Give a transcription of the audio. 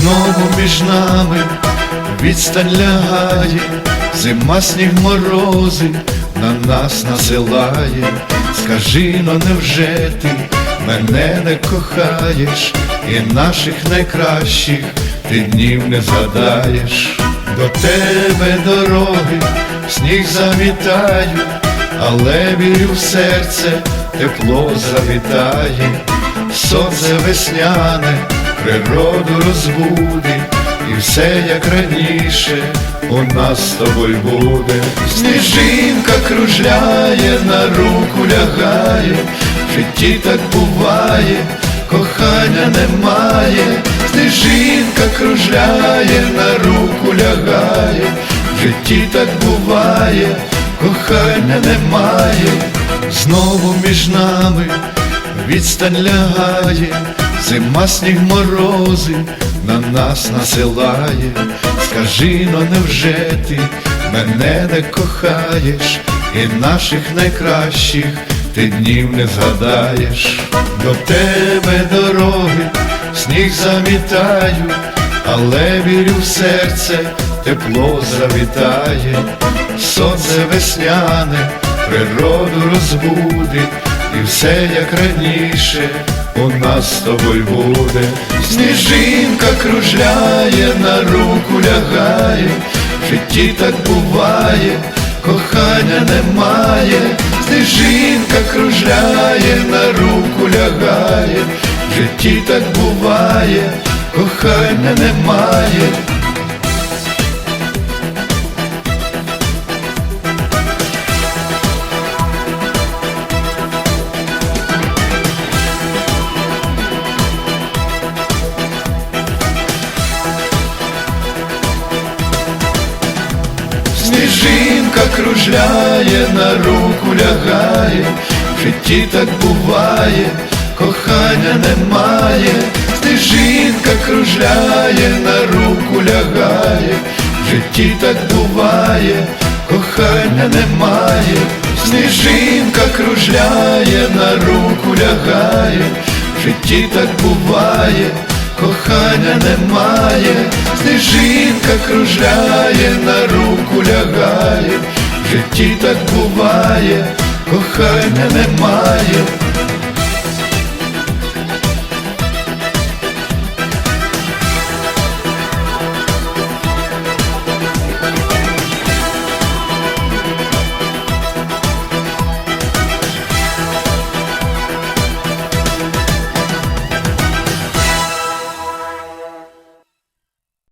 Знову між нами відстань лягає, зима сніг морози на нас насилає. Скажи, но невже ти мене не кохаєш, і наших найкращих ти днів не згадаєш. До тебе дороги, сніг завітаю, але вірю в серце, тепло завітає, сонце весняне, природу розбуде, і все як раніше у нас з тобою буде. Сніжинка кружляє, на руку лягає, в житті так буває, кохання немає, сніжинка кружляє, на руку лягає, в житті так буває, кохання немає, знову між нами відстань лягає, зима сніг морози на нас насилає. Скажи, но невже ти мене не кохаєш, і наших найкращих ти днів не згадаєш. До тебе дороги, сніг замітаю, але вірю в серце, тепло завітає, сонце весняне, природу розбудить, і все як раніше у нас з тобою буде. Сніжинка кружляє, на руку лягає, в житті так буває, кохання немає, сніжинка кружляє, на руку лягає, в житті так буває, кохання немає. Кружляє, на руку лягає, в житті так буває, кохання немає, сніжинка кружляє, на руку лягає, в житті так буває, кохання немає, сніжинка кружляє, на руку лягає, в житті так буває. Кохання немає, сніжинка кружляє, на руку лягає, в житті так буває, кохання немає.